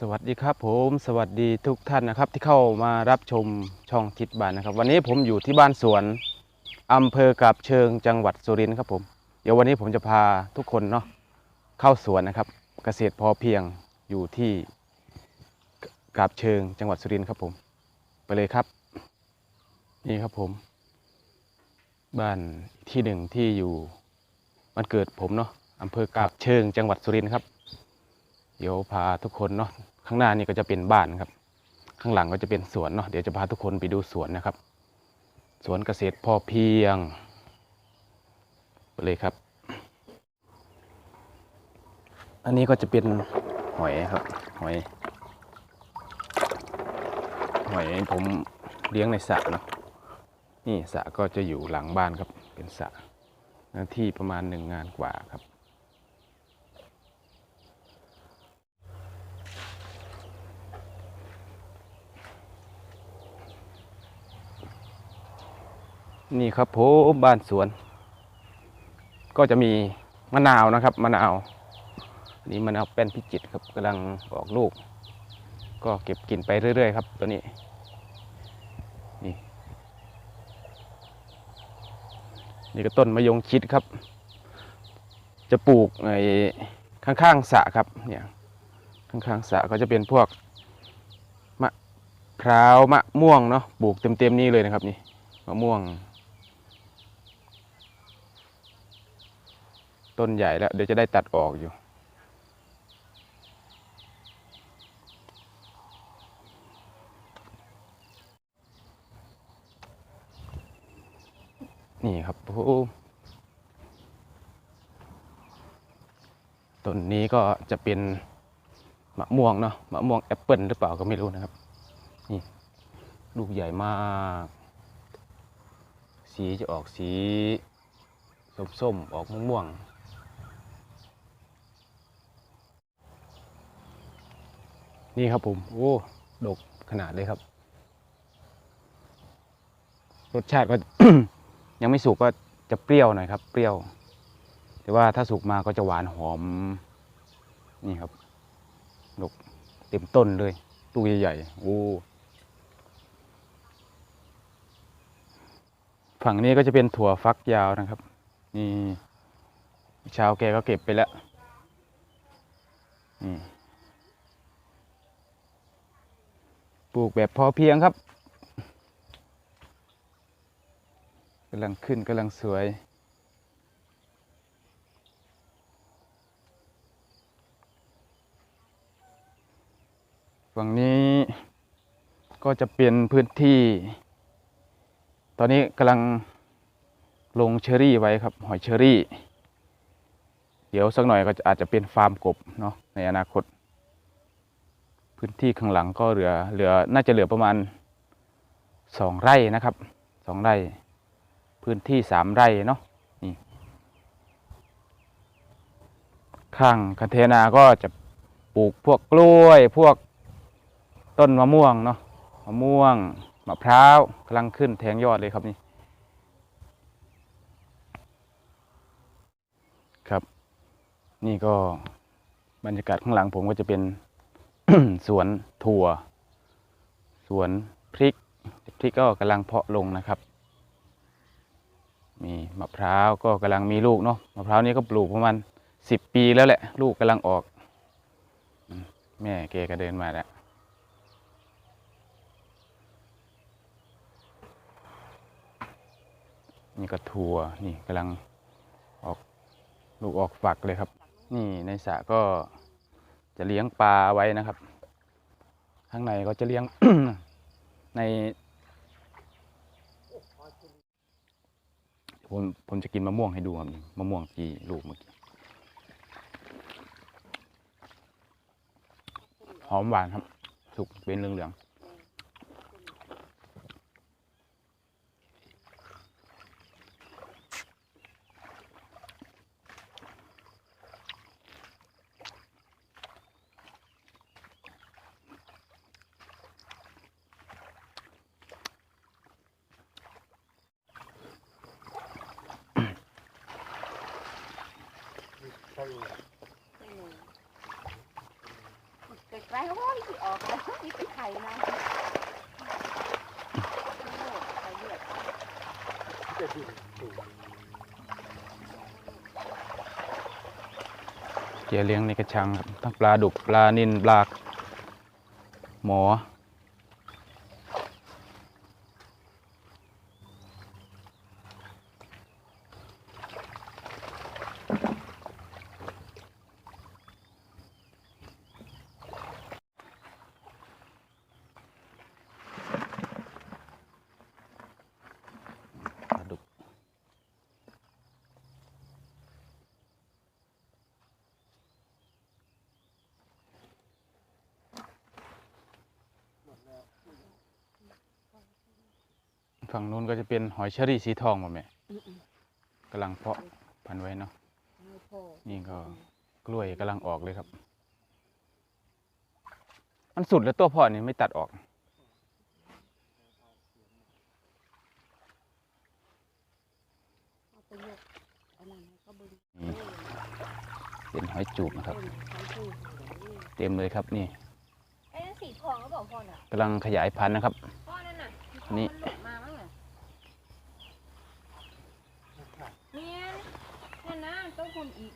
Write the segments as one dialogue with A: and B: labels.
A: สวัสดีครับผมสวัสดีทุกท่านนะครับ ที่เข้ามารับชมช่องทิศบ้านนะครับ วันนี้ผมอยู่ที่บ้านสวนอำเภอกาบเชิงจังหวัดสุรินทร์ครับผมเดี๋ยววันนี้ผมจะพาทุกคนเนาะเข้าสวนนะครับ เกษตรพอเพียงอยู่ที่กาบเชิงจังหวัดสุรินทร์ครับผม ไปเลยครับ นี่ครับผม บ้านที่หนึ่งที่อยู่บ้านเกิดผมเนาะอำเภอกาบเชิงจังหวัดสุรินทร์ครับ ดี๋ยวพาทุกคนเนาะข้างหน้านี่ก็จะเป็นบ้านครับ ข้างหลังก็จะเป็นสวนเนาะเดี๋ยวจะพาทุกคนไปดูสวนนะครับ สวนเกษตรพอเพียงไปเลยครับ อันนี้ก็จะเป็นหอยครับ หอย หอยผมเลี้ยงในสระเนาะนี่สระก็จะอยู่หลังบ้านครับเป็นสระที่ประมาณหนึ่งงานกว่าครับ นี่ครับผมบ้านสวน ก็จะมีมะนาวนะครับมะนาวนนี่มะนาวเป็นพิจิตครับกำลังออกลูก ก็เก็บกินไปเรื่อยๆครับ ตัวนี้นี่นี่ก็ต้นมะยงชิดครับ จะปลูกไอ้ข้างๆสระครับเนี่ยข้างๆสระก็จะเป็นพวกมะพร้าวมะม่วงเนาะปลูกเต็มๆนี่เลยนะครับนี่มะม่วง ต้นใหญ่แล้ว เดี๋ยวจะได้ตัดออกอยู่ นี่ครับโอ้ต้นนี้ก็จะเป็นมะม่วงเนาะมะม่วงแอปเปิลหรือเปล่าก็ไม่รู้นะครับ นี่ ลูกใหญ่มาก สีจะออกสีส้มๆออกม่วงๆ นี่ครับผมโอ้ดกขนาดเลยครับ รสชาติก็ ยังไม่สุกก็จะเปรี้ยวหน่อยครับ เปรี้ยว แต่ว่าถ้าสุกมาก็จะหวานหอม นี่ครับ ดกเต็มต้นเลยลูกใหญ่ๆโอ้ฝั่งนี้ก็จะเป็นถั่วฟักยาวนะครับ นี่ชาวแกก็เก็บไปแล้วนี่ ปลูกแบบพอเพียงครับกำลังขึ้นกำลังสวย ฝั่งนี้ก็จะเป็นพื้นที่ ตอนนี้กำลังลงเชอรี่ไว้ครับ หอยเชอรี่ เดี๋ยวสักหน่อยก็อาจจะเป็นฟาร์มกบเนาะในอนาคต พื้นที่ข้างหลังก็เหลือเหลือน่าจะเหลือประมาณสองไร่นะครับสองไร่ พื้นที่สามไร่เนาะนี่ข้างคันเทนาก็จะปลูกพวกกล้วยพวกต้นมะม่วงเนาะมะม่วงมะพร้าวกำลังขึ้นแทงยอดเลยครับนี่ครับ นี่ก็บรรยากาศข้างหลังผมก็จะเป็น สวนถั่ว สวนพริก พริกก็กำลังเพาะลงนะครับ มีมะพร้าวก็กำลังมีลูกเนาะมะพร้าวนี้ก็ปลูกประมาณสิบปีแล้วแหละ ลูกกำลังออก แม่เกก็เดินมาแล้วนี่ก็ถั่วนี่กำลังออกลูกออกฝักเลยครับ นี่ในสระก็ จะเลี้ยงปลาไว้นะครับ ข้างในก็จะเลี้ยง ในผมผมจะกินมะม่วงให้ดูครับมะม่วงที่ลูกเมื่อกี้หอมหวานครับ สุกเป็นเหลือง ใช่
B: ไม่หนูไกลๆโอ้ยที่ออกแล้นี่เป็นไข่นะไข่เจี
A: เยเลี้ยงในกระชังครับทั้งปลาดุกปลานิลปลาหมอ ฝั่งนู้นก็จะเป็นหอยเชอรี่สีทองหมดแม่กำลังเพาะพันธุ์ไว้เนาะ
B: ไม่พอ
A: นี่ก็กล้วยกำลังออกเลยครับ มันสุดแล้วตัวพ่อนี่ไม่ตัดออก
B: เอาไปยกอันนั้นก็บึง
A: นี่เป็นหอยจูบนะครับ
B: ต้นไม้ที่
A: เต็มเลยครับนี่
B: ไอ้นั่นสีทองก็บอกพ่อน่ะ
A: กำลังขยายพันธุ์นะครับ
B: พ่อนั่นน่ะ
A: นี่
B: มันหลุดมามั้งน่ะเนี่ยนั่น นะต้องคุณอีก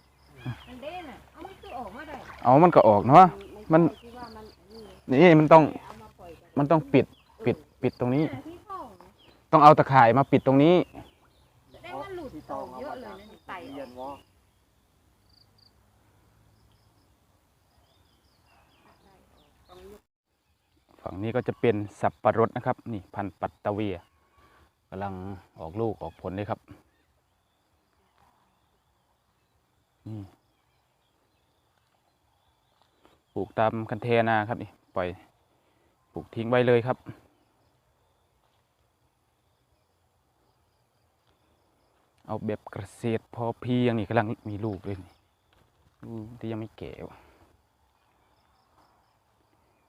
B: มันเด่นอะเอามันคือออกมาได้
A: เอามันก็ออกเนาะ มัน
B: ที่ว่ามันนี่
A: นี่มันต้อง
B: เอามาปล่อยกัน
A: มันต้องปิด ปิด ปิดตรงนี้
B: ที่ทอง
A: ต้องเอาตะข่ายมาปิดตรงนี้
B: แสดงว่าหลุดออกเยอะเลยนะนี่ไตออก
A: ฝั่งนี้ก็จะเป็นสับปะรดนะครับ นี่พันธุ์ปัตตะเวียกำลังออกลูกออกผลเลยครับนี่ ปลูกตามคันเทนาครับนี่ปล่อยปลูกทิ้งไว้เลยครับ เอาแบบเกษตรพอเพียงนี่กำลังมีลูกเลยนี่ที่ยังไม่แก่ว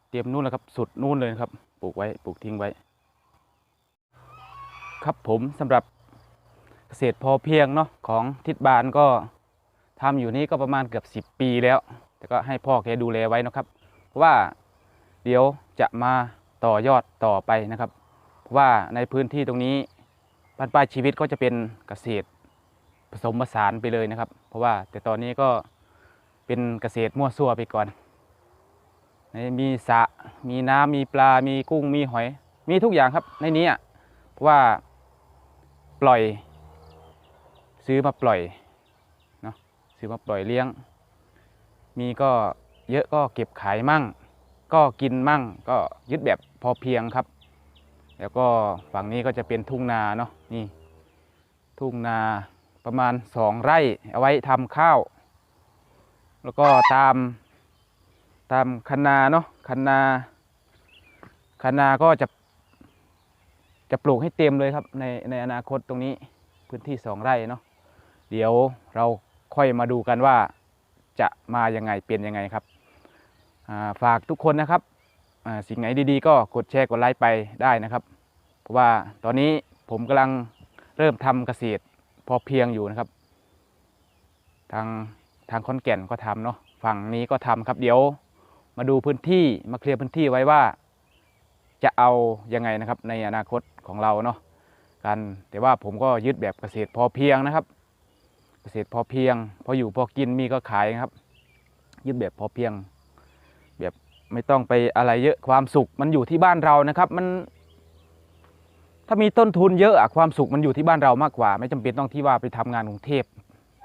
A: เตรียมนู่นแล้วครับ สุดนู่นเลยครับ ปลูกไว้ปลูกทิ้งไว้ ครับผมสำหรับเกษตรพอเพียงเนาะของทิศบานก็ ทำอยู่นี่ก็ประมาณเกือบ 10 ปีแล้ว แต่ก็ให้พ่อแกดูแลไว้นะครับ เพราะว่าเดี๋ยวจะมาต่อยอดต่อไปนะครับ เพราะว่าในพื้นที่ตรงนี้บ้านปลายชีวิตก็จะเป็นเกษตรผสมผสานไปเลยนะครับ เพราะว่าแต่ตอนนี้ก็เป็นเกษตรมั่วซั่วไปก่อนในมีสระมีน้ำมีปลา มีกุ้ง มีหอย มีทุกอย่างครับในนี้เพราะว่าปล่อย ซื้อมาปล่อย ซื้อมาปล่อยเลี้ยง มีก็เยอะก็เก็บขายมั่ง ก็กินมั่ง ก็ยึดแบบพอเพียงครับ แล้วก็ฝั่งนี้ก็จะเป็นทุ่งนาเนาะนี่ ทุ่งนาประมาณสองไร่เอาไว้ทำข้าว แล้วก็ตามตามคันนาเนาะคันนาคันนาก็จะจะปลูกให้เต็มเลยครับในในอนาคตตรงนี้พื้นที่สองไร่เนาะเดี๋ยวเรา ค่อยมาดูกันว่าจะมายังไงเป็นยังไงครับฝากทุกคนนะครับสิ่งไหนดีๆ ก็กดแชร์กดไลค์ไปได้นะครับ เพราะว่าตอนนี้ผมกำลังเริ่มทำเกษตรพอเพียงอยู่นะครับ ทางทางคอนแก่นก็ทำเนาะฝั่งนี้ก็ทำครับ เดี๋ยวมาดูพื้นที่มาเคลียร์พื้นที่ไว้ว่า จะเอายังไงนะครับในอนาคตของเราเนาะกันแต่ว่าผมก็ยึดแบบเกษตรพอเพียงนะครับ เกษตรพอเพียง พออยู่พอกินมีก็ขายครับ ยึดแบบพอเพียง แบบไม่ต้องไปอะไรเยอะความสุขมันอยู่ที่บ้านเรานะครับ มัน ถ้ามีต้นทุนเยอะอะความสุขมันอยู่ที่บ้านเรามากกว่า ไม่จำเป็นต้องที่ว่าไปทำงานกรุงเทพ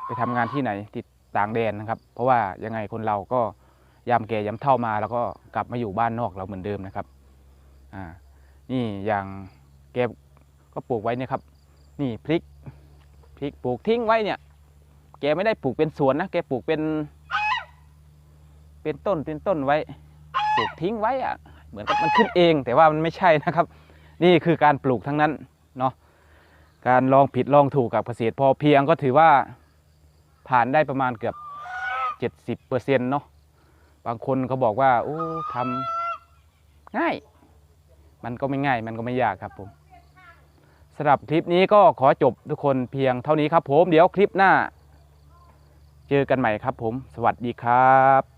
A: ไปทำงานที่ไหนที่ต่างแดนนะครับ เพราะว่ายังไงคนเราก็ยามแก่ยามเท่ามา แล้วก็กลับมาอยู่บ้านนอกเราเหมือนเดิมนะครับอ่านี่อย่างแกก็ปลูกไว้นี่ยครับ นี่พริกพริกปลูกทิ้งไว้เนี่ย แกไม่ได้ปลูกเป็นสวนนะแกปลูกเป็น เป็นต้นเป็นต้นไว้ปลูกทิ้งไว้อะเหมือนกับมันขึ้นเอง แต่ว่ามันไม่ใช่นะครับ นี่คือการปลูกทั้งนั้นเนาะการลองผิดลองถูกกับเกษตรพอเพียงก็ถือว่าผ่านได้ประมาณเกือบ 70เปอร์เซ็นต์เนาะบางคนเขาบอกว่าโอ้ทำง่าย มันก็ไม่ง่าย มันก็ไม่ยากครับผมสำหรับคลิปนี้ก็ขอจบทุกคนเพียงเท่านี้ครับผม เดี๋ยวคลิปหน้า เจอกันใหม่ครับผม สวัสดีครับ